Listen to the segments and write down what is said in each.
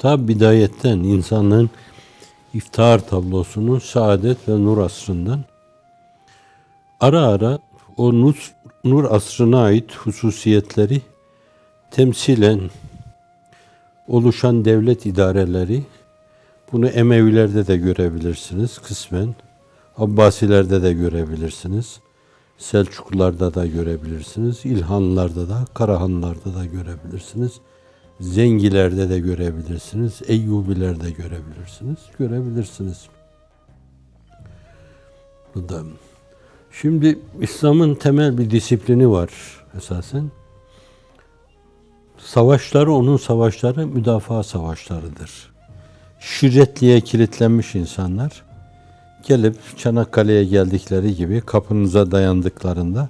Ta bidayetten insanlığın iftihar tablosunun saadet ve nur asrından ara ara o nur, nur asrına ait hususiyetleri temsilen oluşan devlet idareleri bunu Emevilerde de görebilirsiniz kısmen. Abbasilerde de görebilirsiniz. Selçuklularda da görebilirsiniz. İlhanlarda da, Karahanlarda da görebilirsiniz. Zengilerde de görebilirsiniz. Eyyubilerde görebilirsiniz. Görebilirsiniz. Bu da. Şimdi İslam'ın temel bir disiplini var esasen. Savaşları onun savaşları müdafaa savaşlarıdır. Şirretliğe kilitlenmiş insanlar gelip Çanakkale'ye geldikleri gibi kapınıza dayandıklarında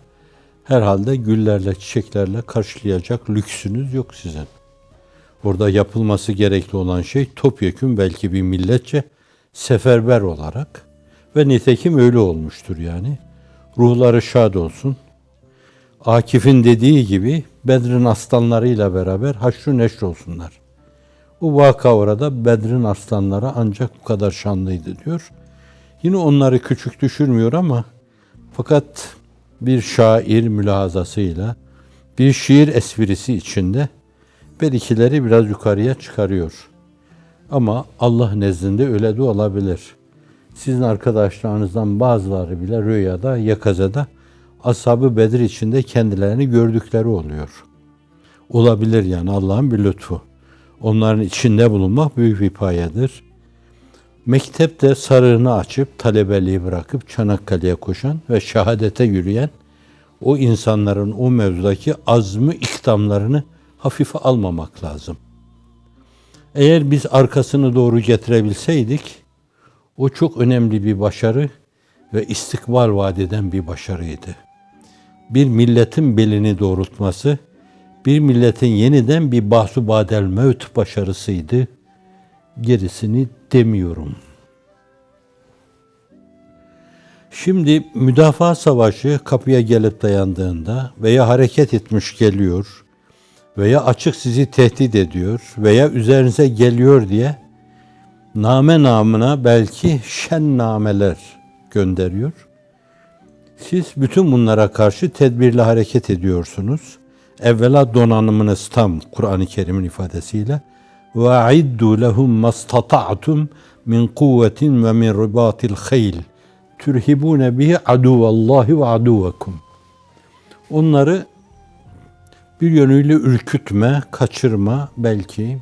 herhalde güllerle, çiçeklerle karşılayacak lüksünüz yok sizin. Orada yapılması gerekli olan şey topyekun belki bir milletçe seferber olarak ve nitekim öyle olmuştur yani. Ruhları şad olsun. Akif'in dediği gibi Bedr'in aslanlarıyla beraber haşru neşr olsunlar. Bu vaka orada Bedr'in aslanları ancak bu kadar şanlıydı diyor. Yine onları küçük düşürmüyor ama fakat bir şair mülahazasıyla bir şiir esprisi içinde bir ikileri biraz yukarıya çıkarıyor. Ama Allah nezdinde öyle de olabilir. Sizin arkadaşlarınızdan bazıları bile rüyada, yakazada ashab-ı Bedir içinde kendilerini gördükleri oluyor. Olabilir yani Allah'ın bir lütfu. Onların içinde bulunmak büyük bir payedir. Mektepte sarığını açıp talebeliği bırakıp Çanakkale'ye koşan ve şehadete yürüyen o insanların o mevzudaki azmı ikdamlarını hafife almamak lazım. Eğer biz arkasını doğru getirebilseydik, o çok önemli bir başarı ve istikbal vaat eden bir başarıydı. Bir milletin belini doğrultması, bir milletin yeniden bir bahsu badel mevt başarısıydı. Gerisini demiyorum. Şimdi müdafaa savaşı kapıya gelip dayandığında veya hareket etmiş geliyor veya açık sizi tehdit ediyor veya üzerinize geliyor diye name namına belki şen nameler gönderiyor. Siz bütün bunlara karşı tedbirli hareket ediyorsunuz. Evvela donanımınız tam Kur'an-ı Kerim'in ifadesiyle ve aiddu lehum mastata'tum min kuvvetin ve min ribatil hayl turhibune bihi aduvallahi ve aduvakum. Onları bir yönüyle ürkütme, kaçırma belki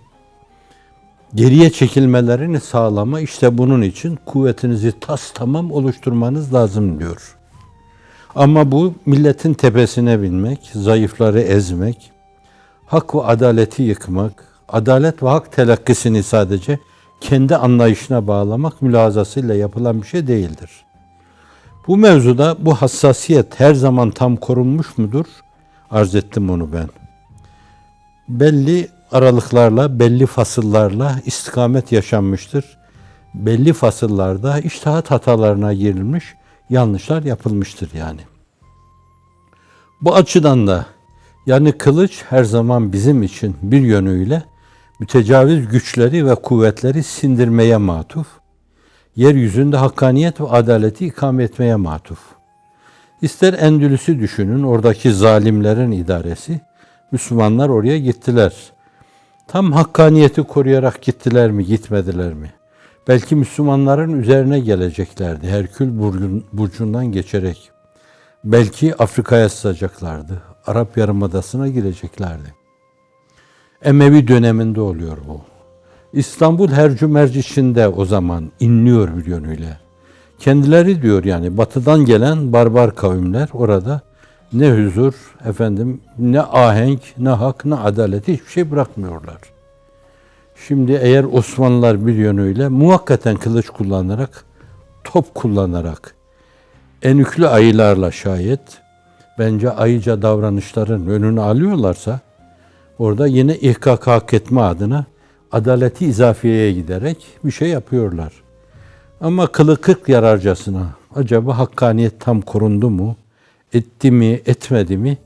geriye çekilmelerini sağlama işte bunun için kuvvetinizi tas tamam oluşturmanız lazım diyor. Ama bu milletin tepesine binmek, zayıfları ezmek, hak ve adaleti yıkmak, adalet ve hak telakkisini sadece kendi anlayışına bağlamak mülazasıyla yapılan bir şey değildir. Bu mevzuda bu hassasiyet her zaman tam korunmuş mudur? Arz ettim onu ben. Belli aralıklarla, belli fasıllarla istikamet yaşanmıştır. Belli fasıllarda iştahat hatalarına girilmiş, yanlışlar yapılmıştır yani. Bu açıdan da yani kılıç her zaman bizim için bir yönüyle mütecaviz güçleri ve kuvvetleri sindirmeye matuf, yeryüzünde hakkaniyet ve adaleti ikame etmeye matuf. İster Endülüs'ü düşünün, oradaki zalimlerin idaresi, Müslümanlar oraya gittiler. Tam hakkaniyeti koruyarak gittiler mi, gitmediler mi? Belki Müslümanların üzerine geleceklerdi, Herkül burcundan geçerek. Belki Afrika'ya sızacaklardı, Arap Yarımadası'na gireceklerdi. Emevi döneminde oluyor bu. İstanbul hercümerc içinde o zaman inliyor bir yönüyle. Kendileri diyor yani batıdan gelen barbar kavimler orada ne huzur, efendim ne ahenk, ne hak, ne adalet hiçbir şey bırakmıyorlar. Şimdi eğer Osmanlılar bir yönüyle muhakkaten kılıç kullanarak, top kullanarak, enüklü ayılarla şayet bence ayıca davranışların önünü alıyorlarsa orada yine ihkak hak etme adına adaleti izafiyeye giderek bir şey yapıyorlar. Ama kılı kırk yararcasına acaba hakkaniyet tam korundu mu? Etti mi, etmedi mi?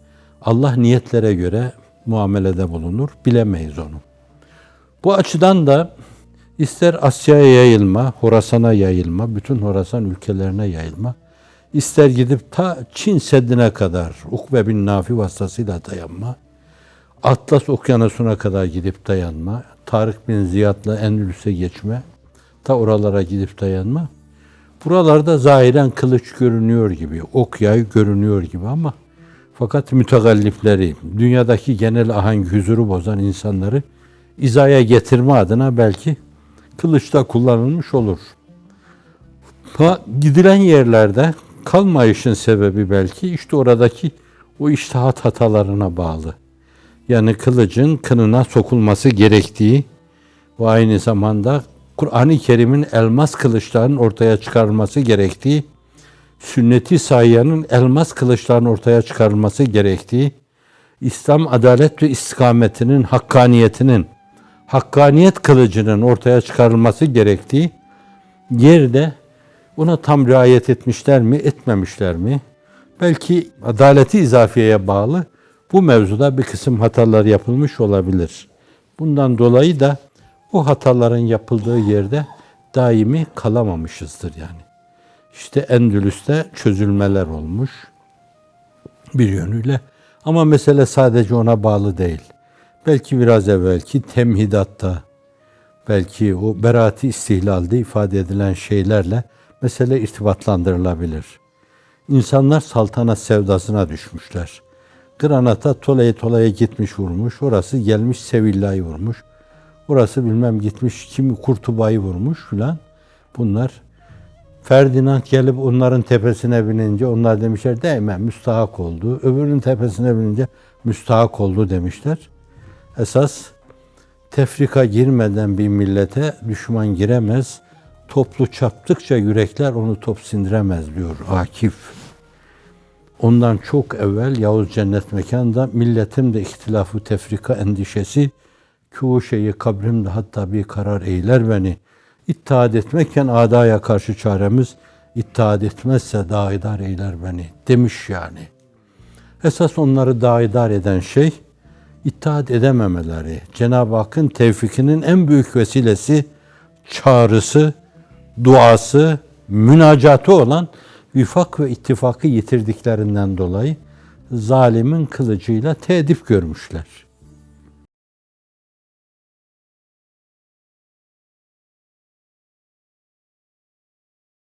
Allah niyetlere göre muamelede bulunur. Bilemeyiz onu. Bu açıdan da ister Asya'ya yayılma, Horasan'a yayılma, bütün Horasan ülkelerine yayılma, ister gidip ta Çin Seddi'ne kadar Ukbe bin Nafi vasıtasıyla dayanma, Atlas Okyanusu'na kadar gidip dayanma, Tarık bin Ziyad'la Endülüs'e geçme, ta oralara gidip dayanma. Buralarda zahiren kılıç görünüyor gibi, ok yay görünüyor gibi ama fakat mütegallipleri, dünyadaki genel ahenk huzuru bozan insanları izaya getirme adına belki kılıçta kullanılmış olur. Ha, gidilen yerlerde kalmayışın sebebi belki işte oradaki o iştihat hatalarına bağlı. Yani kılıcın kınına sokulması gerektiği ve aynı zamanda Kur'an-ı Kerim'in elmas kılıçların ortaya çıkarılması gerektiği, sünneti sayyanın elmas kılıçların ortaya çıkarılması gerektiği, İslam adalet ve istikametinin, hakkaniyetinin, hakkaniyet kılıcının ortaya çıkarılması gerektiği yerde ona tam riayet etmişler mi, etmemişler mi? Belki adaleti izafiyeye bağlı bu mevzuda bir kısım hatalar yapılmış olabilir. Bundan dolayı da o hataların yapıldığı yerde daimi kalamamışızdır yani. İşte Endülüs'te çözülmeler olmuş bir yönüyle. Ama mesele sadece ona bağlı değil. Belki biraz evvelki temhidatta, belki o beraati istihlalde ifade edilen şeylerle mesele irtibatlandırılabilir. İnsanlar saltanat sevdasına düşmüşler. Granata tolaya tolaya gitmiş vurmuş, orası gelmiş Sevilla'yı vurmuş. Orası bilmem gitmiş kimi Kurtuba'yı vurmuş filan. Bunlar Ferdinand gelip onların tepesine binince onlar demişler değme müstahak oldu. Öbürünün tepesine binince müstahak oldu demişler. Esas tefrika girmeden bir millete düşman giremez. Toplu çaptıkça yürekler onu top sindiremez diyor Akif. Ondan çok evvel Yavuz Cennet Mekan'da milletim de ihtilafı tefrika endişesi çoğu şeyi kabrimde hatta bir karar eyler beni. İttihat etmekken adaya karşı çaremiz İttihat etmezse daidar eyler beni demiş yani. Esas onları daidar eden şey İttihat edememeleri. Cenab-ı Hakk'ın tevfikinin en büyük vesilesi çağrısı, duası, münacatı olan vifak ve ittifakı yitirdiklerinden dolayı zalimin kılıcıyla tedip görmüşler.